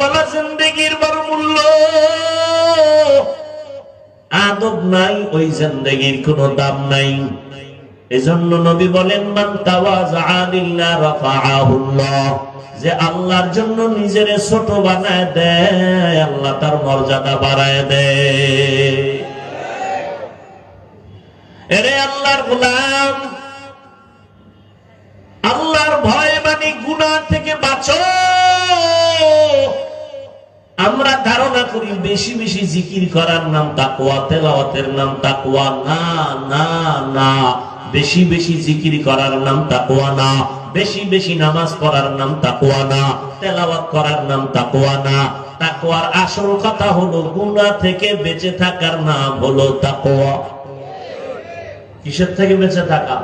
বালা জিন্দগির বড় মূল্য। আদব নাই, ওই জিন্দগির কোনো দাম নাই। এজন্য নবী বলেন, মান তাওয়াজা লিল্লাহ রাফাআহুল্লাহ যে আল্লাহর জন্য নিজের ছোট বানায় দেয়, আল্লাহ তার মর্যাদা বাড়ায় দেয়। আল্লাহর গোলাম, আল্লাহর ভয় মানে গুনাহ থেকে বাঁচো। আমরা ধারণা করি বেশি বেশি জিকির করার নাম তাকওয়া, তেলাওয়াতের নাম তাকওয়া। না না না, বেশি বেশি জিকির করার নাম তাকওয়া না। বেশি বেশি নামাজ পড়ার নাম তাকওয়া না। তেলাওয়াত করার নাম তাকওয়া না। তাকওয়ার আসল কথা হলো, গুনাহ থেকে বেঁচে থাকার নাম হলো তাকওয়া। কিসের থেকে বেঁচে থাকা?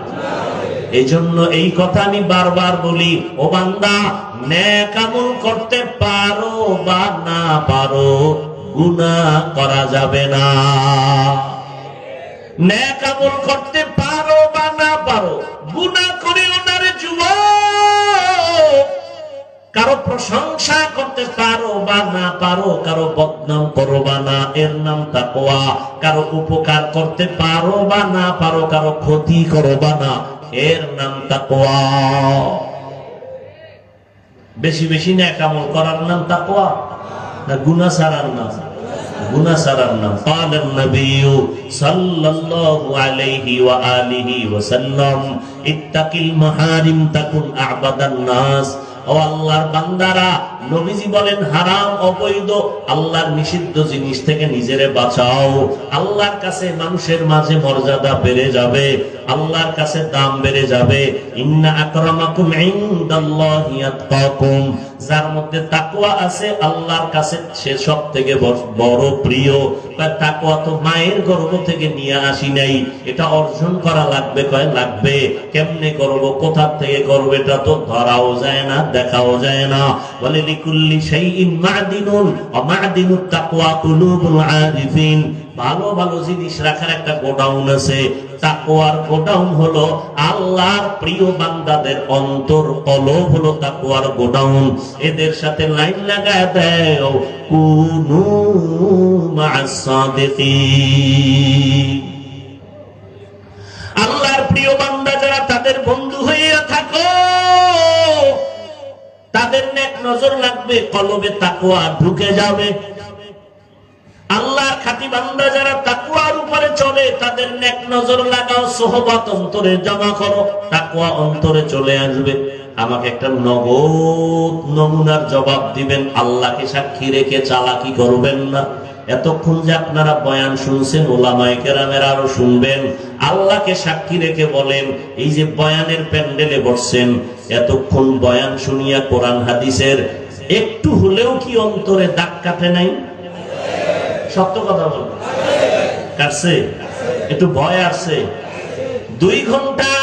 এই জন্য এই কথা আমি বারবার বলি, ও বান্দা ন্যাক আমল করতে পারো বা না পারো গুনা করা যাবে না। ন্যাক করতে পারো বা না পারো গুনা করে ওনারে যুব কারও প্রশংসা করতে পারো বা না পারো, কারও বদনাম করো বা না, এর নাম তাকওয়া। কারও উপকার করতে পারো বা না পারো, কারও ক্ষতি করো বা না, এর নাম তাকওয়া। বেশি বেশি ন্যাক আমল করার নাম তাকওয়া না গুনাহ ছাড়ার নাম গুনাহ ছাড়ার নাম قال النبي صلى الله عليه واله وسلم اتق المحارم تكن اعبد الناس ও আল্লাহর বান্দারা নবীজি বলেন, হারাম, অবৈধ, আল্লাহর নিষিদ্ধ জিনিস থেকে নিজেরে বাঁচাও। আল্লাহর কাছে মানুষের মাঝে মর্যাদা বেড়ে যাবে, আল্লাহর কাছে দাম বেড়ে যাবে। ইন্না আকরামাকুম ইনদাল্লাহি যার মধ্যে তাকওয়া আছে, আল্লাহর কাছে সে সব থেকে বড় প্রিয়। বা তাকওয়া তো মায়ের গর্ভ থেকে নিয়ে আসি নাই। এটা অর্জন করা লাগবে, কয়, লাগবে। কেমনে করব কোথা থেকে করব, এটা তো ধরাও যায় না, দেখাও যায় না। বলে লিকুল্লি শাইইন ওয়া তাকওয়া কুলুবুল আরিফিন। ভালো ভালো জিনিস রাখার একটা গোডাউন আছে। তাকওয়ার গোডাউন হলো আল্লাহর প্রিয় বান্দাদের অন্তর, কলব হলো তাকওয়ার গোডাউন। এদের সাথে লাইন লাগায় দেয় কুনু মা'আস সাদিকিন। আল্লাহর প্রিয় বান্দা যারা তাদের বন্ধু হয়ে থাকো তাদের নেক নজর লাগবে, কলবে তাকুয়া ঢুকে যাবে। আল্লাহর খাতি বান্দা যারা তাকুয়ার উপরে চলে, তাদের নেক নজর লাগাও, সোহবত অন্তরে জমা করো তাকুয়া অন্তরে চলে আসবে। আমাকে একটা নগদ নমুনার জবাব দিবেন, আল্লাহকে সাক্ষী রেখে চালাকি করবেন না। এতক্ষণ যে আপনারা বয়ান শুনছেন, ওলামায়ে কেরামের আরও শুনবেন, আল্লাহকে সাক্ষী রেখে বলেন, এই যে বয়ানের প্যান্ডেলে বসছেন, এতক্ষণ বয়ান শুনিয়া কোরআন হাদিসের একটু হলেও কি অন্তরে দাগ কাটে নাই? সত্য কথা বলব কাটছে? একটু ভয় আসছে। দুই ঘণ্টা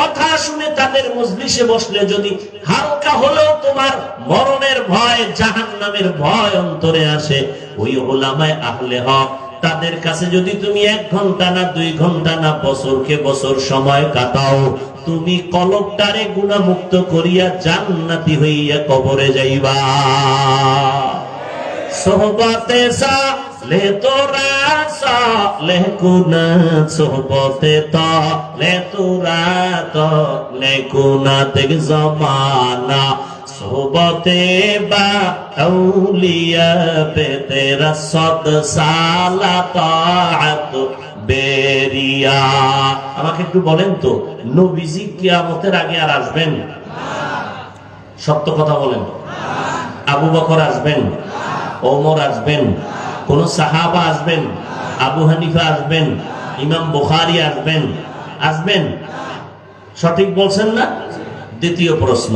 কথা শুনে তাদের মজলিসে বসলে যদি হালকা হলেও তোমার মরণের ভয়, জাহান্নামের ভয় অন্তরে আসে, ওই ওলামায় আহলে হক তাদের কাছে যদি তুমি এক ঘণ্টা না, দুই ঘণ্টা না, বছরকে বছর সময় কাটাও, তুমি কলকটারে গুণামুক্ত করিয়া জান্নাতি হইয়া কবরে যাইবা। সোহবতে সা লে তোরা লে কুনা সোহবতে তা লে তোরা তো লে কুনা তেগ জমানা। সোহবতে বা আউলিয়া পে তেরা সদ সালা তাআত বেরিয়া। আমাকে একটু বলেন তো, নবীজি কিয়ামতের আগে আর আসবেন? সত্য কথা বলেন। আবু বকর আসবেন? ওমর আসবেন? কোন সাহাবা আসবেন, আবু হানিফা আসবেন, ইমাম বুখারি আসবেন আসবেন? সঠিক বলছেন না? দ্বিতীয় প্রশ্ন।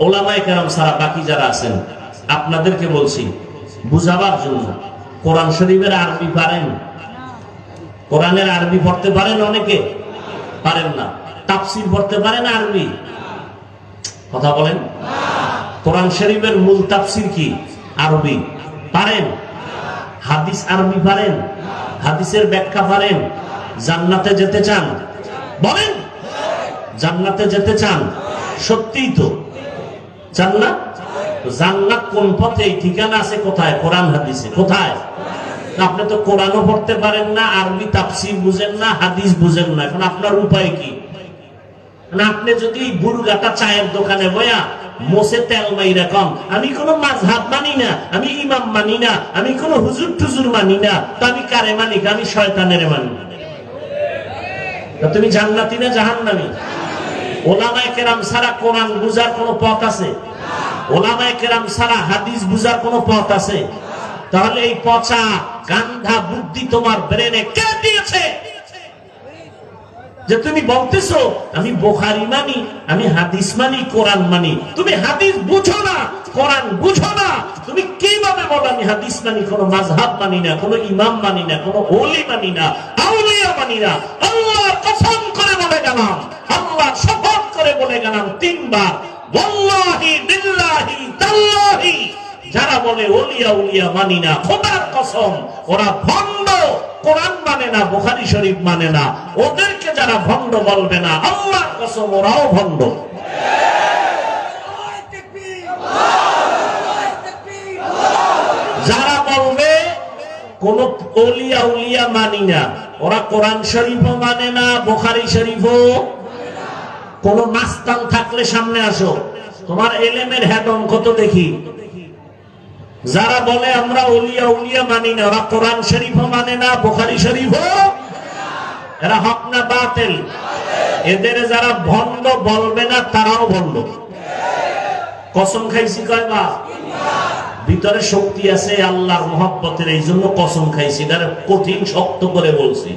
ওলামায়ে কেরাম সারা বাকি যারা আছেন, আপনাদেরকে বলছি, বুঝাবার জন্য। কোরআন শরীফের আরবি পারেন? কোরআনের আরবি পড়তে পারেন অনেকে? পারেন না। তাফসির পড়তে পারেন আরবি? কথা বলেন। কোরআন শরীফের মূল তাফসির কি? আরবি। পারেন? হাদিস আরবি পারেন, হাদিসের ব্যাখ্যা পারেন, জান্নাতে যেতে চান। বলেন, জান্নাতে যেতে চান। সত্যিই তো। চান না? জান্নাত কোন পথে ঠিকানা আছে কোথায়? কোরআন হাদিসে। কোথায়? আপনি তো কোরআনও পড়তে পারেন না, আরবি তাফসির বুঝেন না, হাদিস বুঝেন না। এখন আপনার উপায় কি? না আপনি যদি বুরগাটা চায়ের দোকানে বয়া মোসে তেল মাই রকম আমি কোনো মাঝহাব মানি না, আমি ইমাম মানি না, আমি কোনো হুজুর টুজুর মানি না, তো আমি কারে মানি? আমি শয়তানের মানি। তুমি জান্নাতি না জাহান্নামী? ওলামায় কেরাম সারা কোরআন বুঝার কোনো পথ আছে? ওলামায় কেরাম সারা হাদিস বুঝার কোনো পথ আছে? তাহলে এই পচা গান্ধা বুদ্ধি তোমার ব্রেনে কে দিয়েছে? যে তুমি বলতেছো, আমি বোখারি মানি, আমি হাদিস মানি, কোরআন মানি। তুমি হাদিস বুঝো না, কোরআন বুঝো না। তুমি কীভাবে বলো, আমি হাদিস মানি, কোনো মাযহাব মানি না, কোনো ইমাম মানি না, কোনো ওলি মানি না, আউলিয়া মানি না। আল্লাহর কসম করে বলে গেলাম, আল্লাহ শপথ করে বলে গেলাম তিনবার। ওয়াল্লাহি বিল্লাহি তাল্লাহি। যারা বলে ওলিয়া উলিয়া মানি না, খোদার কসম, ওরা ভণ্ড, কোরআন মানে না, বুখারী শরীফ মানে না। ওদেরকে যারা ভণ্ড বলবে না, আল্লাহর কসম, ওরাও ভণ্ড। যারা বলবে, কোন ওলিয়া উলিয়া মানি না, ওরা কোরআন শরীফও মানে না, বুখারী শরীফও কোন নাস্তান থাকলে সামনে আসো। তোমার এলেমের হ্যাডন কত দেখি। যারা বলে আমরা উলিয়া উলিয়া মানি না, ওরা কোরআন শরীফও মানে না, বুখারী শরীফও এরা হক না বাতিল? এদের যারা ভণ্ড বলবে না, তারাও ভণ্ড। কসম খাইছি কয় বা ভিতরে শক্তি আছে, আল্লাহর মহব্বতের এই জন্য কসম খাইছি। এটা কঠিন শক্ত করে বলছি।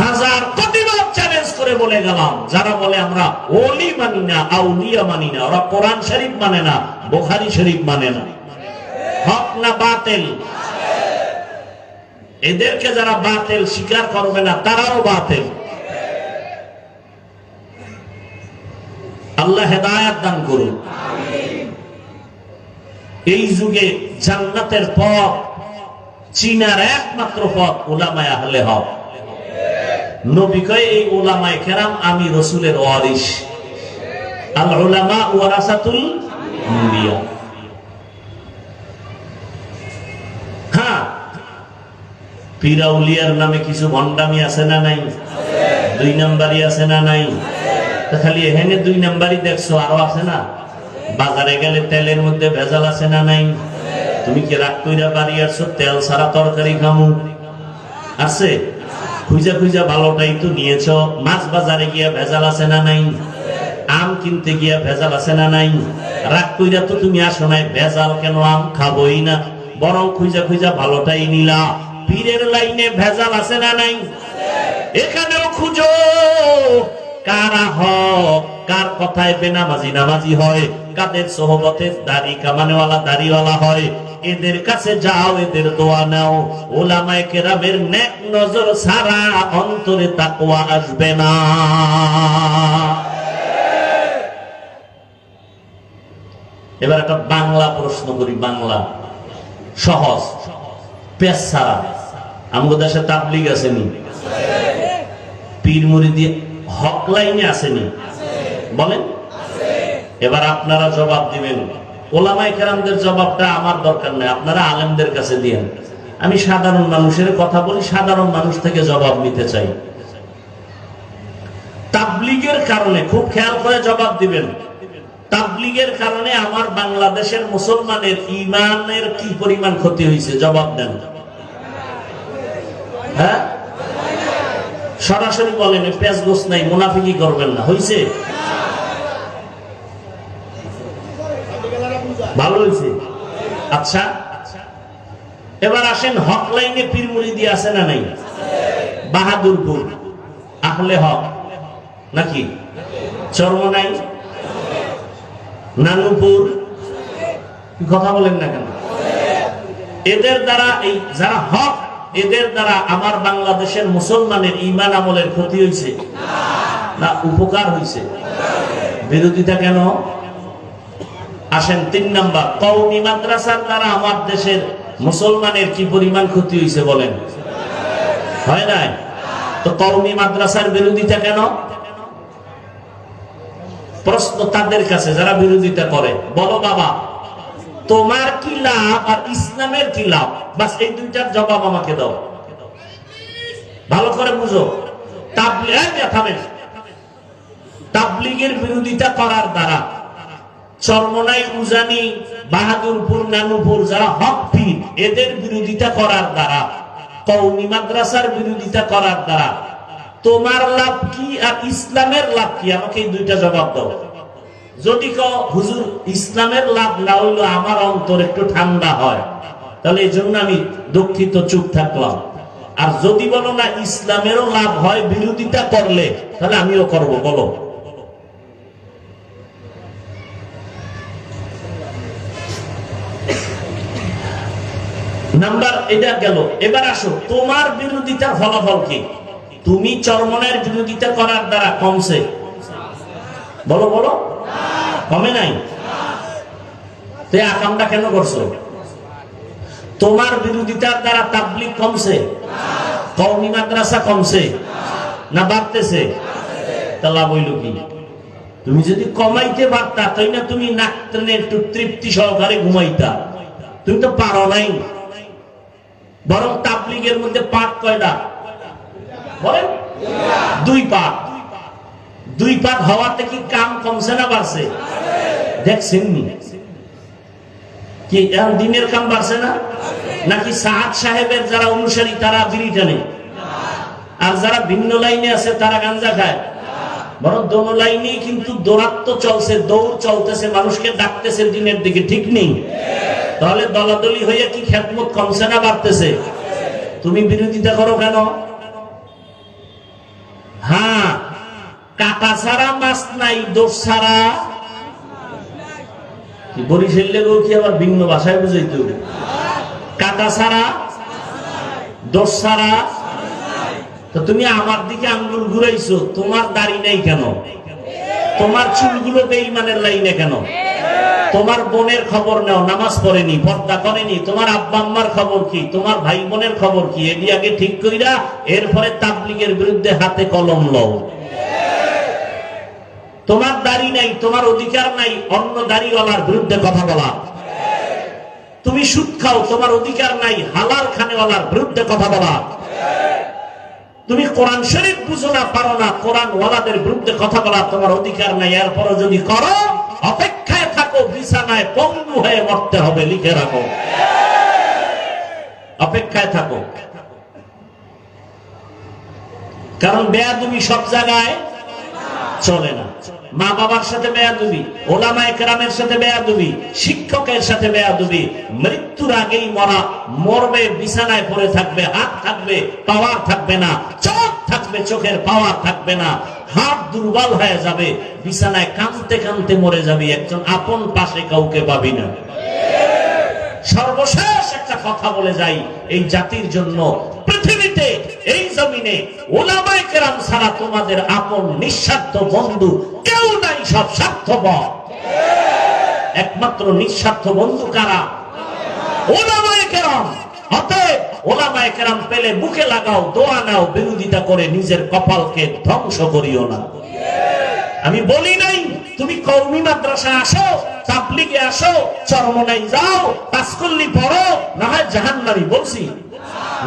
হাজার কোটিবার চ্যালেঞ্জ করে বলে গেলাম। যারা বলে আমরা ওলি মানি না, আউলিয়া মানি না, ওরা কোরআন শরীফ মানে না, বোখারি শরীফ মানে না। হক না বাতিল? এদেরকে যারা বাতিল স্বীকার করবে না, তারাও বাতিল। আল্লাহ হেদায়াত দান করুন। এই যুগে জান্নাতের পথ, চীনার একমাত্র পথ ওলামায় আহলে হক। নবী কয় এই ওলামায় কেরাম আমি রসুলের ওয়ারিস আল ওলামা ওয়ারাসাতুল আম্বিয়া। হ্যাঁ পিরাউলিয়ার নামে কিছু ভণ্ডামি আছে না নাই? দুই নাম্বারই আছে না নাই? খালি এখানে দুই নাম্বারই দেখছ, আরও আছে না? বাজারে গেলে তেলের মধ্যে ভেজাল আছে না নাই? তুমি কি রাগ কইরা বাড়ি আসছো? তেল ছাড়া তরকারি খামু। আছে? খুঁজা খুঁজা ভালোটাই তো নিয়েছ। মাছ বাজারে গিয়া ভেজাল আছে না নাই? আম কিনতে গিয়া ভেজাল আছে না নাই? রাগ কইরা তো তুমি আসো নাই, ভেজাল কেন আম খাবই না? বরং খুঁজা খুঁজা ভালোটাই নিলা। পীরের লাইনে ভেজাল আছে না নাই? এখানেও খুঁজো, কারা হক কার কথায় বেনামাজি নামাজি হয়? কাদের সোহবতে দাড়ি কামানেওয়ালা, দাড়িওয়ালা হয়? এদের কাছে যাও, এদের দোয়া নাও। ওলামায়ে কেরামের নেক নজর সারা অন্তরে তাকওয়া আসবে না। এবার একটা বাংলা প্রশ্ন করি, বাংলা। সহজ পেশ ছাড়া। আমগো দেশে তাবলিগ আসেনি পীর মুরিদি হক লাইনে আসেনি বলেন। এবার আপনারা জবাব দিবেন। ওলামাই কেরামদের জবাবটা আমার দরকার নেই, আপনারা আলেমদের কাছে দিয়েন। আমি সাধারণ মানুষের কথা বলি, সাধারণ মানুষ থেকে জবাব নিতে চাই। তাবলিগের কারণে, খুব খেয়াল করে জবাব দিবেন। তাবলিগের কারণে আমার বাংলাদেশের মুসলমানের ইমানের কি পরিমাণ ক্ষতি হয়েছে জবাব দেন। হ্যাঁ? সরাসরি বলেন পেঁয়াজ গোস নাই, মুনাফিকি করবেন না। হয়েছে ভালো হয়েছে আচ্ছা। এবার আসেন, হক লাইনে পীরমুড়ি দিয়ে আছে না নাই? বাহাদুরপুর। আহলে হক। নাকি? চরমনাই নানুপুর। কথা বলেন না কেন? এদের দ্বারা এই যারা হক এদের দ্বারা আমার বাংলাদেশের মুসলমানের ইমান আমলের ক্ষতি হয়েছে না, উপকার হয়েছে বিরোধিতা কেন? আসেন তিন নাম্বার কৌমি মাদ্রাসার দ্বারা আমার দেশের মুসলমানের কি পরিমাণ ক্ষতি হয়েছে বলেন? হয় নাই? তো কৌমি মাদ্রাসার বিরোধিতা কেন? প্রশ্ন তাদের কাছে, যারা বিরোধিতা করে। বলো বাবা তোমার কি লাভ আর ইসলামের কি লাভ? বাস এই দুইটার জবাব আমাকে দাও। ভালো করে বুঝো। তাবলিগের বিরোধিতা করার দ্বারা চরমনাই, উজানি, বাহাদুরপুর, নানুপুর যারা হক এদের বিরোধিতা করার দ্বারা কৌমি মাদ্রাসার বিরোধিতা করার দ্বারা, তোমার লাভ কি আর ইসলামের লাভ কি? আমাকে এই দুইটা জবাব দাও। যদি হুজুর, ইসলামের লাভ না হইল আমার অন্তর একটু ঠান্ডা হয়। তাহলে এই জন্য আমি দুঃখিত, চুপ থাকলাম। আর যদি বলো না, ইসলামেরও লাভ হয়, বিরোধিতা করলে, তাহলে আমিও করব, বলো। নাম্বার এটা গেল। এবার আসো, তোমার বিরোধিতার ফলাফল কি? তুমি চরমনের বিরোধিতা করার দ্বারা কমছে। বলো বলো। কমে নাই? তো আকামটা কেন করছ? তোমার বিরোধিতার দ্বারা তাবলিক কমছে, কওমি মাদ্রাসা কমছে, না বাড়তেছে? তা লাভ হইল কি? তুমি যদি কমাইতে পারতা তাই না তুমি নাক টেনে একটু তৃপ্তি সহকারে ঘুমাইতা। তুমি তো পারো নাই। বরং তাবলিগের মধ্যে পাঠ কয়টা? বলেন। দুই পাঠ। দুই পাক হওয়াতে কি কাম কমছে না বাড়ছে? দেখছেন কি এখন দিনের কাম বাড়ছে না? নাকি সাহাদ সাহেবের যারা অনুসারী, তারা বিড়ি টানে? আর যারা ভিন্ন লাইনে আছে, তারা গাঞ্জা খায়? বরং দোনো লাইনেই কিন্তু দৌড়াত্ম চলছে, দৌড় চলতেছে, মানুষকে ডাকতেছে দিনের দিকে, ঠিক নেই? তাহলে দলাদলি হইয়া কি খেদমত কমছে না বাড়তেছে? তুমি বিরোধিতা করো কেন? হ্যাঁ কাটা ছাড়া মাছ নাই, দোষ ছাড়া। কি বরিশালে গো কি আবার ভিন্ন ভাষায় বুঝাইতে হবে? কাটা ছাড়া, দোষ ছাড়া। তো তুমি আমার দিকে আঙ্গুল ঘুরাইছো, তোমার দাড়ি নেই কেন? তোমার চুলগুলো বেইমানের লাইনে কেন? তোমার বোনের খবর নাও, নামাজ পড়েনি, পর্দা করেনি। তোমার আব্বা আম্মার খবর কি? তোমার ভাই বোনের খবর কি? এটি আগে ঠিক কইরা, এরপরে তাবলিগের বিরুদ্ধে হাতে কলম লও। তোমার দাড়ি নাই, তোমার অধিকার নাই, অন্য দাড়িওয়ালার বিরুদ্ধে কথা বলা। তুমি সুদ খাও, তোমার অধিকার নাই, হালাল খানেওয়ালার বিরুদ্ধে কথা বলা। তুমি কোরআন শরীফ বুঝো না, পারো না কোরআন ওয়ালাদের বিরুদ্ধে কথা বলা, তোমার অধিকার নাই। এরপরও যদি করো, অপেক্ষায় থাকো, বিছানায় পঙ্গু হয়ে মরতে হবে, লিখে রাখো। অপেক্ষায় থাকো। কারণ বেয়াদুমি সব জায়গায় চলে না। মা বাবার সাথে বেয়াদুবি ওলামা একরামের সাথে বেয়াদুবি, শিক্ষকের সাথে বেয়াদুবি, মৃত্যুর আগেই মরা, মরবে, বিছানায় পড়ে থাকবে, হাত থাকবে, পাওয়ার থাকবে না, চোখ থাকবে, চোখের পাওয়ার থাকবে না, হাত দুর্বল হয়ে যাবে, বিছানায় কাঁদতে কাঁদতে মরে যাবে, একজন আপন পাশে কাউকে পাবি না। সর্বশেষ কথা বলে যাই, এই জাতির জন্য পৃথিবীতে, এই জমিনে ওলামায়ে কেরাম ছাড়া তোমাদের আপন নিঃস্বার্থ বন্ধু কেউ নাই, সব স্বার্থপর। একমাত্র নিঃস্বার্থ বন্ধু কারা? ওলামায়ে কেরাম। অতএব ওলামায়ে কেরাম পেলে বুকে লাগাও, দোয়া নাও, বিরোধিতা করে নিজের কপালকে ধ্বংস করিও না। আমি বলি নাই তুমি কৌমি মাদ্রাসা আসো, তাবলিগে আসো, চরমনাই যাও, পাঁচকল্লি পড়ো না হয় জাহান্নারি বলছি।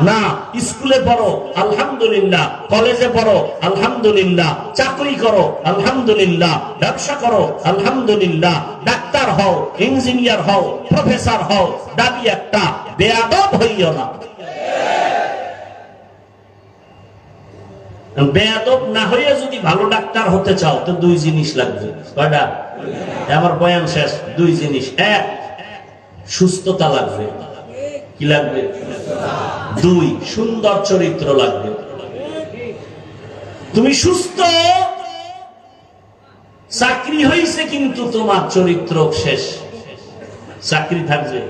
না, স্কুলে পড়ো, আলহামদুলিল্লাহ। কলেজে পড়ো, আলহামদুলিল্লাহ। চাকরি করো, আলহামদুলিল্লাহ। ব্যবসা করো, আলহামদুলিল্লাহ। ডাক্তার হও, ইঞ্জিনিয়ার হও, প্রফেসর হও, দাবি একটা, বেয়াদব হইও না। বেয়াদব না হয়ে যদি ভালো ডাক্তার হতে চাও, তো দুই জিনিস লাগবে। কয়টা? আমার বয়ান শেষ, দুই জিনিস। এক, সুস্থতা লাগবে। কি লাগবে? দুই, সুন্দর চরিত্র লাগবে। তুমি সুস্থ, চাকরি হয়েছে কিন্তু তোমার চরিত্র শেষ। চাকরি থাকবে।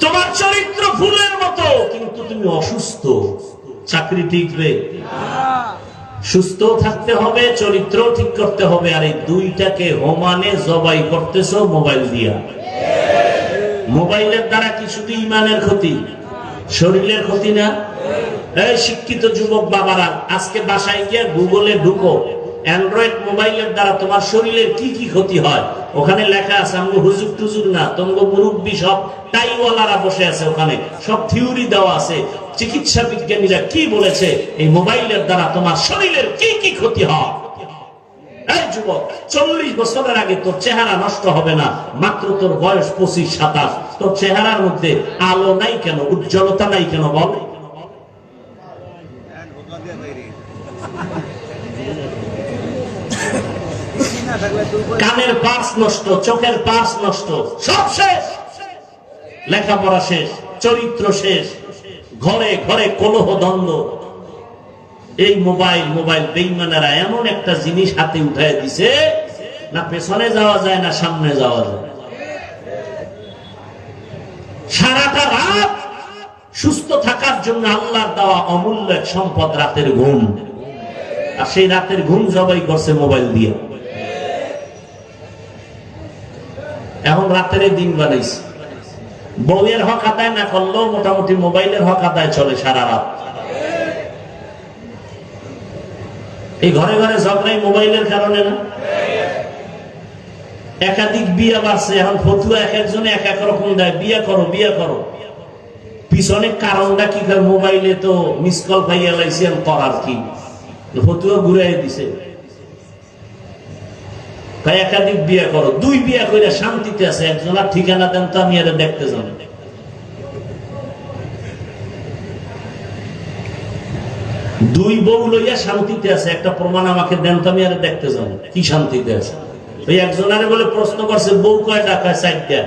তোমার চরিত্র ফুলের মতো, কিন্তু তুমি অসুস্থ। চাকরি টিকবে সুস্থ থাকতে হবে চরিত্র ঠিক করতে হবে। আর এই দুইটাকে হোমানে জবাই করতেছো মোবাইল দিয়া। মোবাইলের দ্বারা কি শুধু ইমানের ক্ষতি? শরীরের ক্ষতি না? এই শিক্ষিত যুবক বাবারা, আজকে বাসায় গিয়ে গুগলে ঢুকো। অ্যান্ড্রয়েড মোবাইলের দ্বারা তোমার শরীরের কি কি ক্ষতি হয়? ওখানে লেখা আছে আমি হুজুর টুজুর না তোমার মুরব্বী সব টাইওয়ালারা বসে আছে ওখানে। সব থিওরি দেওয়া আছে। চিকিৎসা বিজ্ঞানীরা কি বলেছে? এই মোবাইলের দ্বারা তোমার শরীরের কি কি ক্ষতি হয়? চল্লিশ বছরের তোর চেহারা নষ্ট হবে না। মাত্র তোর বয়স পঁচিশ, সাতাশ। কানের পার্স নষ্ট, চোখের পার্স নষ্ট। সব শেষ। লেখাপড়া শেষ, চরিত্র শেষ। ঘরে ঘরে কলহ দ্বন্দ্ব। এই মোবাইল মোবাইল বেইমানেরা এমন একটা জিনিস হাতে উঠায় দিছে, না পেছনে যাওয়া যায়, না সামনে যাওয়া যায়। সারাটা রাত সুস্থ থাকার জন্য আল্লাহর দেওয়া অমূল্য এক সম্পদ রাতের ঘুম। আর সেই রাতের ঘুম জবাই করছে মোবাইল দিয়ে। এখন রাতের দিন বানাইছে। বউয়ের হক আদায় না করলেও মোটামুটি মোবাইলের হক আদায় চলে সারা রাত। এই ঘরে ঘরে ঝগড়াই মোবাইলের কারণে না? একাধিক বিয়ে বাড়ছে, এখন ফতুয়া এক একজনে এক এক রকম দেয়। বিয়ে করো, বিয়া করো। পিছনে কারণটা কি? মোবাইলে তো মিস কল পাইয়া লাইছেন করার কি? ফতুয়া ঘুরাই দিছে। তাই একাধিক বিয়ে করো। দুই বিয়ে করে শান্তিতে আছে একজন আর ঠিকানা দেন তো আমি এটা দেখতে যাব। দুই বউ লইয়া শান্তিতে আছে, একটা প্রমাণ আমাকে দেন তো আমি আর দেখতে যাব। কি শান্তিতে আছে? ওই একজনারে বলে প্রশ্ন করছে, বউ কয় চারটা?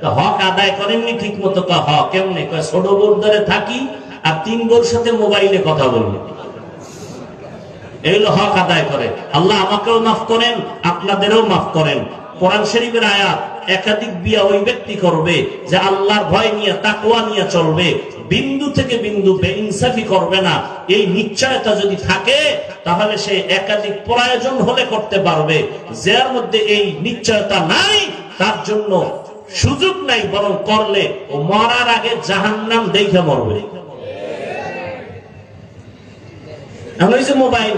তা হক আদায় করেননি ঠিক মতো হক, কেমনে? ছোট বউর ধরে থাকি আর তিন বউর সাথে মোবাইলে কথা বলব হক আদায় করে। আল্লাহ আমাকেও মাফ করেন, আপনাদেরও মাফ করেন। কোরআন শরীফের একাধিক বিয়া ওই ব্যক্তি করবে যে আল্লাহর ভয় নিয়ে তাকুয়া নিয়ে চলবে। বিন্দু থেকে বিন্দু বেইনসাফি করবে না। এই নিশ্চয়তা যদি থাকে, তাহলে সে একাধিক প্রয়োজন হলে করতে পারবে। যার মধ্যে এই নিশ্চয়তা নাই, তার জন্য সুযোগ নাই, বরং করলে ও মরার আগে জাহান্নাম দেখে মরবে। ওই যে মোবাইল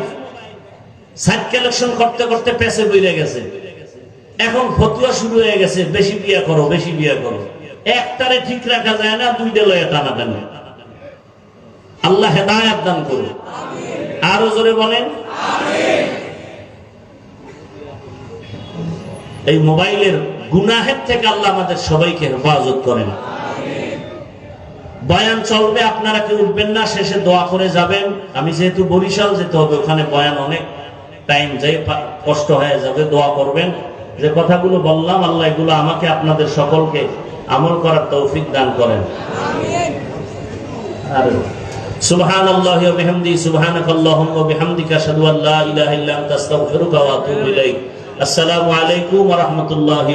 করতে করতে পেছে বইরে গেছে। এখন ফতুয়া শুরু হয়ে গেছে, বেশি বিয়ে করো, বেশি বিয়ে করো। একটারে ঠিক রাখা যায় না টানা। আল্লাহ হেদায়াত দান করুন। আরও জোরে বলেন। এই মোবাইলের গুনাহের থেকে আল্লাহ আমাদের সবাইকে হেফাজত করেন। বয়ান চলবে, আপনারা কেউ উঠবেন না, শেষে দোয়া করে যাবেন। আমি যেহেতু বরিশাল যেতে হবে, ওখানে বয়ান অনেক। টাইম যাই কষ্ট হয়ে যাবে, দোয়া করবেন। যে কথাগুলো বললাম, আল্লাহ এগুলো আমাকে, আপনাদের সকলকে আমল করার তৌফিক দান করেন। আর সুবহান আল্লাহ বিহামদি সুবহানাক আল্লাহুম্মা বিহামদিকা, আশহাদু আল লা ইলাহা ইল্লা আনতা, আস্তাগফিরুকা ওয়া আতুবু ইলাইক। আসসালামু আলাইকুম ওয়া রাহমাতুল্লাহি